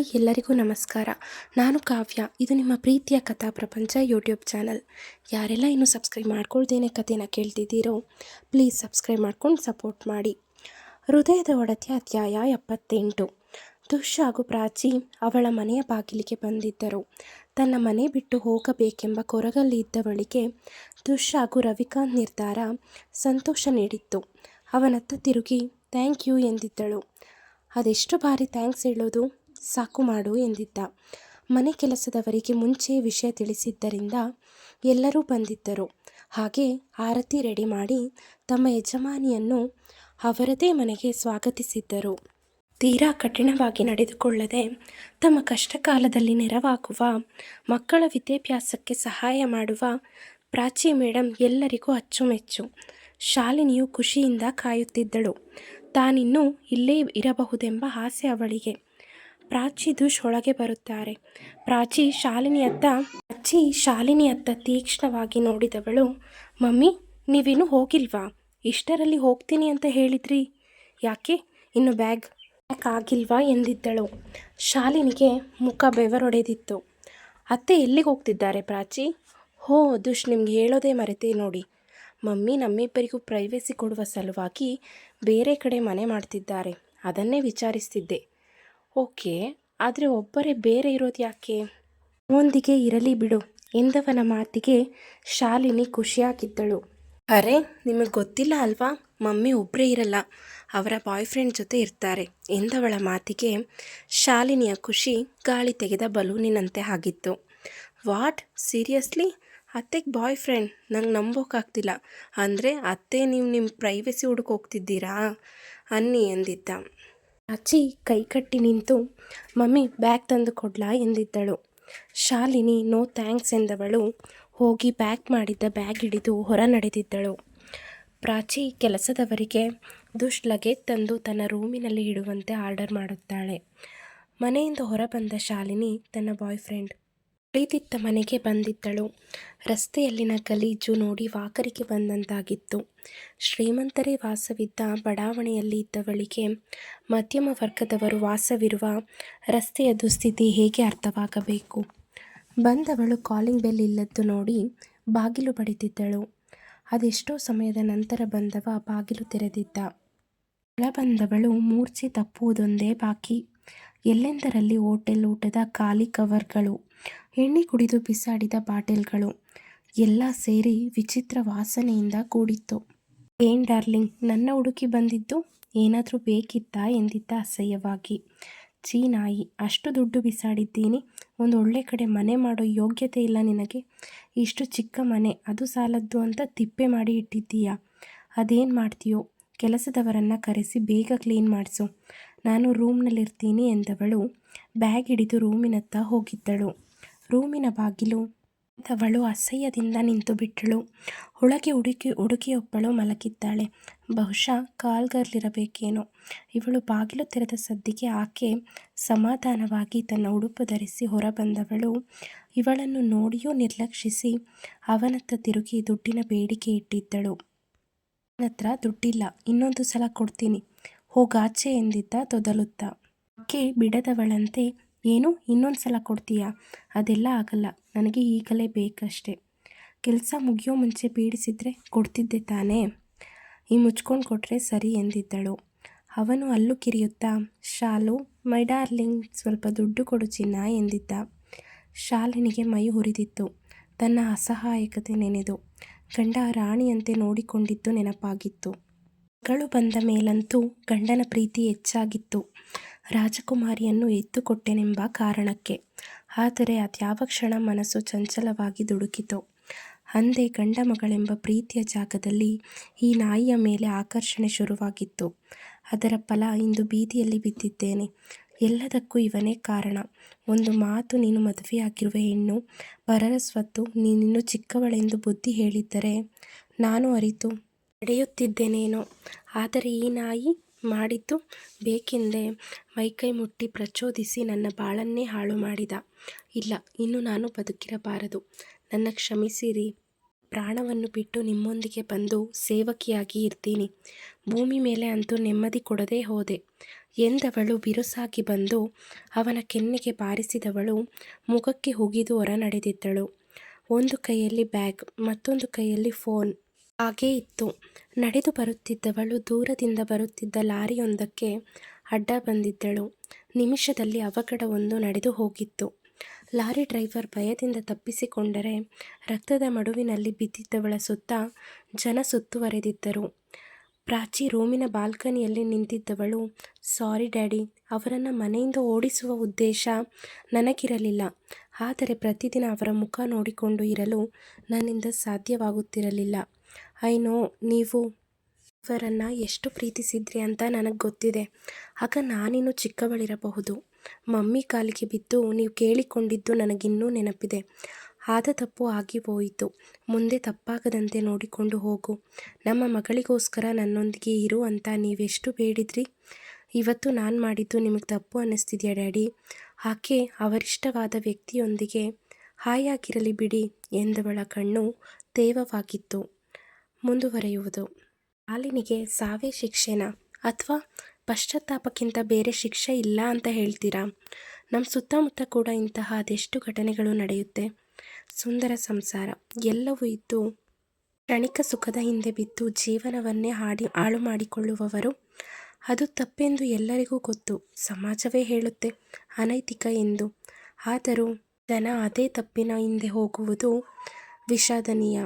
Hi, ಎಲ್ಲರಿಗೂ ನಮಸ್ಕಾರ. ನಾನು ಕಾವ್ಯ. ಇದು ನಿಮ್ಮ ಪ್ರೀತಿಯ ಕಥಾ ಪ್ರಪಂಚ ಯೂಟ್ಯೂಬ್ ಚಾನಲ್. ಯಾರೆಲ್ಲ ಇನ್ನು ಸಬ್ಸ್ಕ್ರೈಬ್ ಮಾಡ್ಕೊಳ್ದೇನೆ ಕಥೆನ ಕೇಳ್ತಿದ್ದೀರೋ ಪ್ಲೀಸ್ ಸಬ್ಸ್ಕ್ರೈಬ್ ಮಾಡ್ಕೊಂಡು ಸಪೋರ್ಟ್ ಮಾಡಿ. ಹೃದಯದ ಒಡತಿಯ ಅಧ್ಯಾಯ ಎಪ್ಪತ್ತೆಂಟು. ದುಶ್ ಹಾಗೂ ಪ್ರಾಚಿ ಅವಳ ಮನೆಯ ಬಾಗಿಲಿಗೆ ಬಂದಿದ್ದರು. ತನ್ನ ಮನೆ ಬಿಟ್ಟು ಹೋಗಬೇಕೆಂಬ ಕೊರಗಲ್ಲಿ ಇದ್ದವಳಿಗೆ ದುಶ್ ಹಾಗೂ ರವಿಕಾಂತ್ ನಿರ್ಧಾರ ಸಂತೋಷ ನೀಡಿತ್ತು. ಅವನತ್ತ ತಿರುಗಿ ಥ್ಯಾಂಕ್ ಯು ಎಂದಿದ್ದಳು. ಅದೆಷ್ಟು ಬಾರಿ ಥ್ಯಾಂಕ್ಸ್ ಹೇಳೋದು? ಸಾಕು ಮಾಡು ಎಂದಿದ್ದ. ಮನೆ ಕೆಲಸದವರಿಗೆ ಮುಂಚೆ ವಿಷಯ ತಿಳಿಸಿದ್ದರಿಂದ ಎಲ್ಲರೂ ಬಂದಿದ್ದರು. ಹಾಗೆ ಆರತಿ ರೆಡಿ ಮಾಡಿ ತಮ್ಮ ಯಜಮಾನಿಯನ್ನು ಅವರದೇ ಮನೆಗೆ ಸ್ವಾಗತಿಸಿದ್ದರು. ತೀರಾ ಕಠಿಣವಾಗಿ ನಡೆದುಕೊಳ್ಳದೆ ತಮ್ಮ ಕಷ್ಟಕಾಲದಲ್ಲಿ ನೆರವಾಗುವ, ಮಕ್ಕಳ ವಿದ್ಯಾಭ್ಯಾಸಕ್ಕೆ ಸಹಾಯ ಮಾಡುವ ಪ್ರಾಚಿ ಮೇಡಮ್ ಎಲ್ಲರಿಗೂ ಅಚ್ಚುಮೆಚ್ಚು. ಶಾಲಿನಿಯು ಖುಷಿಯಿಂದ ಕಾಯುತ್ತಿದ್ದಳು. ತಾನಿನ್ನೂ ಇಲ್ಲೇ ಇರಬಹುದೆಂಬ ಆಸೆ ಅವಳಿಗೆ. ಪ್ರಾಚಿ ದುಷ್ ಒಳಗೆ ಬರುತ್ತಾರೆ. ಪ್ರಾಚಿ ಶಾಲಿನಿಯತ್ತ ಅಚ್ಚಿ ಶಾಲಿನಿಯತ್ತ ತೀಕ್ಷ್ಣವಾಗಿ ನೋಡಿದವಳು, ಮಮ್ಮಿ ನೀವೇನು ಹೋಗಿಲ್ವಾ? ಇಷ್ಟರಲ್ಲಿ ಹೋಗ್ತೀನಿ ಅಂತ ಹೇಳಿದ್ರಿ? ಯಾಕೆ? ಇನ್ನು ಬ್ಯಾಗ್ ಪ್ಯಾಕ್ ಆಗಿಲ್ವಾ ಎಂದಿದ್ದಳು. ಶಾಲಿನಿಗೆ ಮುಖ ಬೆವರೊಡೆದಿತ್ತು. ಅತ್ತೆ ಎಲ್ಲಿಗೆ ಹೋಗ್ತಿದ್ದಾರೆ ಪ್ರಾಚಿ? ಹೋ, ದುಷ್, ನಿಮ್ಗೆ ಹೇಳೋದೇ ಮರೆತೆ ನೋಡಿ. ಮಮ್ಮಿ ನಮ್ಮಿಬ್ಬರಿಗೂ ಪ್ರೈವೇಸಿ ಕೊಡುವ ಸಲುವಾಗಿ ಬೇರೆ ಕಡೆ ಮನೆ ಮಾಡ್ತಿದ್ದಾರೆ. ಅದನ್ನೇ ವಿಚಾರಿಸ್ತಿದ್ದೆ. ಓಕೆ, ಆದರೆ ಒಬ್ಬರೇ ಬೇರೆ ಇರೋದು ಯಾಕೆ? ಒಂದಿಗೆ ಇರಲಿ ಬಿಡು, ಎಂದವನ ಮಾತಿಗೆ ಶಾಲಿನಿ ಖುಷಿಯಾಗಿದ್ದಳು. ಅರೆ, ನಿಮಗೆ ಗೊತ್ತಿಲ್ಲ ಅಲ್ವಾ? ಮಮ್ಮಿ ಒಬ್ಬರೇ ಇರಲ್ಲ, ಅವರ ಬಾಯ್ ಫ್ರೆಂಡ್ ಜೊತೆ ಇರ್ತಾರೆ, ಎಂದವಳ ಮಾತಿಗೆ ಶಾಲಿನಿಯ ಖುಷಿ ಗಾಳಿ ತೆಗೆದ ಬಲೂನಿನಂತೆ ಆಗಿತ್ತು. ವಾಟ್? ಸೀರಿಯಸ್ಲಿ? ಅತ್ತೆಗೆ ಬಾಯ್ ಫ್ರೆಂಡ್ ನಂಗೆ ನಂಬೋಕ್ಕಾಗ್ತಿಲ್ಲ ಅಂದರೆ ಅತ್ತೆ ನೀವು ನಿಮ್ಮ ಪ್ರೈವಸಿ ಹುಡುಕೋಗ್ತಿದ್ದೀರಾ ಅನ್ನಿ ಎಂದಿದ್ದ. ಅಚ್ಚಿ ಕೈಕಟ್ಟಿ ನಿಂತು, ಮಮ್ಮಿ, ಬ್ಯಾಗ್ ತಂದು ಕೊಡ್ಲಾ? ಎಂದಿದ್ದಳು. ಶಾಲಿನಿ, ನೋ ಥ್ಯಾಂಕ್ಸ್, ಎಂದವಳು. ಹೋಗಿ ಪ್ಯಾಕ್ ಮಾಡಿದ್ದ ಬ್ಯಾಗ್ ಹಿಡಿದು ಹೊರ ನಡೆದಿದ್ದಳು ಪ್ರಾಚಿ ಕೆಲಸದವರಿಗೆ ದುಷ್ ಲಗೇಜ್ ತಂದು ತನ್ನ ರೂಮಿನಲ್ಲಿ ಇಡುವಂತೆ ಆರ್ಡರ್ ಮಾಡುತ್ತಾಳೆ. ಮನೆಯಿಂದ ಹೊರಬಂದ ಶಾಲಿನಿ ತನ್ನ ಬಾಯ್ ಫ್ರೆಂಡ್ ಉಳಿದಿದ್ದ ಮನೆಗೆ ಬಂದಿದ್ದಳು. ರಸ್ತೆಯಲ್ಲಿನ ಗಲೀಜು ನೋಡಿ ವಾಕರಿಕೆ ಬಂದಂತಾಗಿತ್ತು. ಶ್ರೀಮಂತರೇ ವಾಸವಿದ್ದ ಬಡಾವಣೆಯಲ್ಲಿ ಇದ್ದವಳಿಗೆ ಮಧ್ಯಮ ವರ್ಗದವರು ವಾಸವಿರುವ ರಸ್ತೆಯ ದುಸ್ಥಿತಿ ಹೇಗೆ ಅರ್ಥವಾಗಬೇಕು? ಬಂದವಳು ಕಾಲಿಂಗ್ ಬೆಲ್ ಇಲ್ಲದ್ದು ನೋಡಿ ಬಾಗಿಲು ಬಡಿದಿದ್ದಳು. ಅದೆಷ್ಟೋ ಸಮಯದ ನಂತರ ಬಂದವ ಬಾಗಿಲು ತೆರೆದಿದ್ದ. ಬಂದವಳು ಮೂರ್ಛೆ ತಪ್ಪುವುದೊಂದೇ ಬಾಕಿ. ಎಲ್ಲೆಂದರಲ್ಲಿ ಹೋಟೆಲ್ ಊಟದ ಖಾಲಿ ಕವರ್ಗಳು. ಎಣ್ಣೆ ಕುಡಿದು ಬಿಸಾಡಿದ ಬಾಟಲ್ಗಳು ಎಲ್ಲ ಸೇರಿ ವಿಚಿತ್ರ ವಾಸನೆಯಿಂದ ಕೂಡಿತ್ತು. ಏನ್ ಡಾರ್ಲಿಂಗ್, ನನ್ನ ಹುಡುಕಿ ಬಂದಿದ್ದು ಏನಾದರೂ ಬೇಕಿತ್ತಾ ಎಂದಿದ್ದ ಅಸಹ್ಯವಾಗಿ. ಚೀ ನಾಯಿ, ಅಷ್ಟು ದುಡ್ಡು ಬಿಸಾಡಿದ್ದೀನಿ, ಒಂದು ಒಳ್ಳೆ ಕಡೆ ಮನೆ ಮಾಡೋ ಯೋಗ್ಯತೆ ಇಲ್ಲ ನಿನಗೆ? ಇಷ್ಟು ಚಿಕ್ಕ ಮನೆ, ಅದು ಸಾಲದ್ದು ಅಂತ ತಿಪ್ಪೆ ಮಾಡಿ ಇಟ್ಟಿದ್ದೀಯಾ? ಅದೇನು ಮಾಡ್ತೀಯೋ? ಕೆಲಸದವರನ್ನು ಕರೆಸಿ ಬೇಗ ಕ್ಲೀನ್ ಮಾಡಿಸು. ನಾನು ರೂಮ್ನಲ್ಲಿರ್ತೀನಿ ಎಂದವಳು, ಬ್ಯಾಗ್ ಹಿಡಿದು ರೂಮಿನತ್ತ ಹೋಗಿದ್ದಳು. ರೂಮಿನ ಬಾಗಿಲು. ಅವಳು ಅಸಹ್ಯದಿಂದ ನಿಂತು ಬಿಟ್ಟಳು ಒಳಗೆ ಹುಡುಕಿ ಹುಡುಕಿಯೊಬ್ಬಳು ಮಲಗಿದ್ದಾಳೆ. ಬಹುಶಃ ಕಾಲ್ಗರ್ಲಿರಬೇಕೇನೋ. ಇವಳು ಬಾಗಿಲು ತೆರೆದ ಸದ್ದಿಗೆ ಆಕೆ ಸಮಾಧಾನವಾಗಿ ತನ್ನ ಉಡುಪು ಧರಿಸಿ ಹೊರಬಂದವಳು. ಇವಳನ್ನು ನೋಡಿಯೂ ನಿರ್ಲಕ್ಷಿಸಿ ಅವನತ್ತ ತಿರುಗಿ ದುಡ್ಡಿನ ಬೇಡಿಕೆ ಇಟ್ಟಿದ್ದಳು. ಅವನತ್ರ ದುಡ್ಡಿಲ್ಲ. ಇನ್ನೊಂದು ಸಲ ಕೊಡ್ತೀನಿ. ಹೋಗಾಚೆ ಎಂದಿದ್ದ ತೊದಲುತ್ತಾ. ಆಕೆ ಬಿಡದವಳಂತೆ ಏನು? ಇನ್ನೊಂದು ಸಲ ಕೊಡ್ತೀಯಾ? ಅದೆಲ್ಲ ಆಗಲ್ಲ. ನನಗೆ ಈಗಲೇ ಬೇಕಷ್ಟೆ. ಕೆಲಸ ಮುಗಿಯೋ ಮುಂಚೆ ಪೀಡಿಸಿದರೆ ಕೊಡ್ತಿದ್ದೆ ತಾನೇ. ಈ ಮುಚ್ಕೊಂಡು ಕೊಟ್ಟರೆ ಸರಿ ಎಂದಿದ್ದಳು. ಅವನು ಅಲ್ಲು ಕಿರಿಯುತ್ತಾ, ಶಾಲು, ಮೈ ಡಾರ್ಲಿಂಗ್, ಸ್ವಲ್ಪ ದುಡ್ಡು ಕೊಡು ಚಿನ್ನ, ಎಂದಿದ್ದ. ಶಾಲಿನಿಗೆ ಮೈ ಹುರಿದಿತ್ತು. ತನ್ನ ಅಸಹಾಯಕತೆ ನೆನೆದು. ಗಂಡ ರಾಣಿಯಂತೆ ನೋಡಿಕೊಂಡಿದ್ದು ನೆನಪಾಗಿತ್ತು. ಮಗಳು ಬಂದ ಮೇಲಂತೂ ಗಂಡನ ಪ್ರೀತಿ ಹೆಚ್ಚಾಗಿತ್ತು. ರಾಜಕುಮಾರಿಯನ್ನು ಎತ್ತುಕೊಟ್ಟೆನೆಂಬ ಕಾರಣಕ್ಕೆ. ಆದರೆ ಅದ್ಯಾವ ಕ್ಷಣ ಮನಸ್ಸು ಚಂಚಲವಾಗಿ ದುಡುಕಿತು. ಅಂದೇ ಗಂಡ ಮಗಳೆಂಬ ಪ್ರೀತಿಯ ಜಾಗದಲ್ಲಿ ಈ ನಾಯಿಯ ಮೇಲೆ ಆಕರ್ಷಣೆ ಶುರುವಾಗಿತ್ತು. ಅದರ ಫಲ ಇಂದು ಬೀದಿಯಲ್ಲಿ ಬಿದ್ದಿದ್ದೇನೆ. ಎಲ್ಲದಕ್ಕೂ ಇವನೇ ಕಾರಣ. ಒಂದು ಮಾತು ನೀನು ಮದುವೆಯಾಗಿರುವ ಹೆಣ್ಣು ಪರರ ಸ್ವತ್ತು ನೀನಿನ್ನು ಚಿಕ್ಕವಳೆಂದು ಬುದ್ಧಿ ಹೇಳಿದ್ದರೆ ನಾನು ಅರಿತು ನಡೆಯುತ್ತಿದ್ದೇನೇನೋ. ಆದರೆ ಈ ನಾಯಿ ಮಾಡಿದ್ದು ಬೇಕೆಂದೇ ಮೈಕೈ ಮುಟ್ಟಿ ಪ್ರಚೋದಿಸಿ ನನ್ನ ಬಾಳನ್ನೇ ಹಾಳು ಮಾಡಿದ. ಇಲ್ಲ, ಇನ್ನು ನಾನು ಬದುಕಿರಬಾರದು. ನನ್ನ ಕ್ಷಮಿಸಿರಿ. ಪ್ರಾಣವನ್ನು ಬಿಟ್ಟು ನಿಮ್ಮೊಂದಿಗೆ ಬಂದು ಸೇವಕಿಯಾಗಿ ಇರ್ತೀನಿ. ಭೂಮಿ ಮೇಲೆ ಅಂತೂ ನೆಮ್ಮದಿ ಕೊಡದೇ ಹೋದೆ. ಎಂದವಳು ಬಿರುಸಾಗಿ ಬಂದು ಅವನ ಕೆನ್ನೆಗೆ ಬಾರಿಸಿದವಳು ಮುಖಕ್ಕೆ ಹುಗಿದು ಹೊರ ನಡೆದಿದ್ದಳು ಒಂದು ಕೈಯಲ್ಲಿ ಬ್ಯಾಗ್, ಮತ್ತೊಂದು ಕೈಯಲ್ಲಿ ಫೋನ್. ಹಾಗೇ ಇತ್ತು. ನಡೆದು ಬರುತ್ತಿದ್ದವಳು ದೂರದಿಂದ ಬರುತ್ತಿದ್ದ ಲಾರಿಯೊಂದಕ್ಕೆ ಅಡ್ಡ ಬಂದಿದ್ದಳು. ನಿಮಿಷದಲ್ಲಿ ಅವಘಡವೊಂದು ನಡೆದು ಹೋಗಿತ್ತು. ಲಾರಿ ಡ್ರೈವರ್ ಭಯದಿಂದ ತಪ್ಪಿಸಿಕೊಂಡರೆ ರಕ್ತದ ಮಡುವಿನಲ್ಲಿ ಬಿದ್ದಿದ್ದವಳ ಸುತ್ತ ಜನ ಸುತ್ತುವರೆದಿದ್ದರು. ಪ್ರಾಚಿ ರೂಮಿನ ಬಾಲ್ಕನಿಯಲ್ಲಿ ನಿಂತಿದ್ದವಳು, ಸಾರಿ ಡ್ಯಾಡಿ, ಅವರನ್ನು ಮನೆಯಿಂದ ಓಡಿಸುವ ಉದ್ದೇಶ ನನಗಿರಲಿಲ್ಲ. ಆದರೆ ಪ್ರತಿದಿನ ಅವರ ಮುಖ ನೋಡಿಕೊಂಡು ಇರಲು ನನ್ನಿಂದ ಸಾಧ್ಯವಾಗುತ್ತಿರಲಿಲ್ಲ. ಐ ನೋ ನೀವು ಇವರನ್ನು ಎಷ್ಟು ಪ್ರೀತಿಸಿದ್ರಿ ಅಂತ ನನಗೆ ಗೊತ್ತಿದೆ. ಆಗ ನಾನಿನ್ನೂ ಚಿಕ್ಕವಳಿರಬಹುದು. ಮಮ್ಮಿ ಕಾಲಿಗೆ ಬಿದ್ದು ನೀವು ಕೇಳಿಕೊಂಡಿದ್ದು ನನಗಿನ್ನೂ ನೆನಪಿದೆ. ಆದ ತಪ್ಪು ಆಗಿ ಹೋಯಿತು. ಮುಂದೆ ತಪ್ಪಾಗದಂತೆ ನೋಡಿಕೊಂಡು ಹೋಗು. ನಮ್ಮ ಮಗಳಿಗೋಸ್ಕರ ನನ್ನೊಂದಿಗೆ ಇರು ಅಂತ ನೀವೆಷ್ಟು ಬೇಡಿದ್ರಿ? ಇವತ್ತು ನಾನು ಮಾಡಿದ್ದು ನಿಮಗೆ ತಪ್ಪು ಅನ್ನಿಸ್ತಿದೆಯಾ ಡ್ಯಾಡಿ? ಆಕೆ ಅವರಿಷ್ಟವಾದ ವ್ಯಕ್ತಿಯೊಂದಿಗೆ ಹಾಯಾಗಿರಲಿ ಬಿಡಿ ಎಂದವಳ ಕಣ್ಣು ತೇವವಾಗಿತ್ತು. ಮುಂದುವರೆಯುವುದು. ಆಲಿನಿಗೆ ಸಾವೇ ಶಿಕ್ಷೆನಾ? ಅಥವಾ ಪಶ್ಚಾತ್ತಾಪಕ್ಕಿಂತ ಬೇರೆ ಶಿಕ್ಷೆ ಇಲ್ಲ ಅಂತ ಹೇಳ್ತೀರಾ? ನಮ್ಮ ಸುತ್ತಮುತ್ತ ಕೂಡ ಇಂತಹ ಅದೆಷ್ಟು ಘಟನೆಗಳು ನಡೆಯುತ್ತೆ? ಸುಂದರ ಸಂಸಾರ. ಎಲ್ಲವೂ ಇದ್ದು ಕ್ಷಣಿಕ ಸುಖದ ಹಿಂದೆ ಬಿದ್ದು ಜೀವನವನ್ನೇ ಹಾಡಿ ಹಾಳು ಮಾಡಿಕೊಳ್ಳುವವರು? ಅದು ತಪ್ಪೆಂದು ಎಲ್ಲರಿಗೂ ಗೊತ್ತು. ಸಮಾಜವೇ ಹೇಳುತ್ತೆ, ಅನೈತಿಕ ಎಂದು. ಆದರೂ ಜನ ಅದೇ ತಪ್ಪಿನ ಹಿಂದೆ ಹೋಗುವುದು ವಿಷಾದನೀಯ.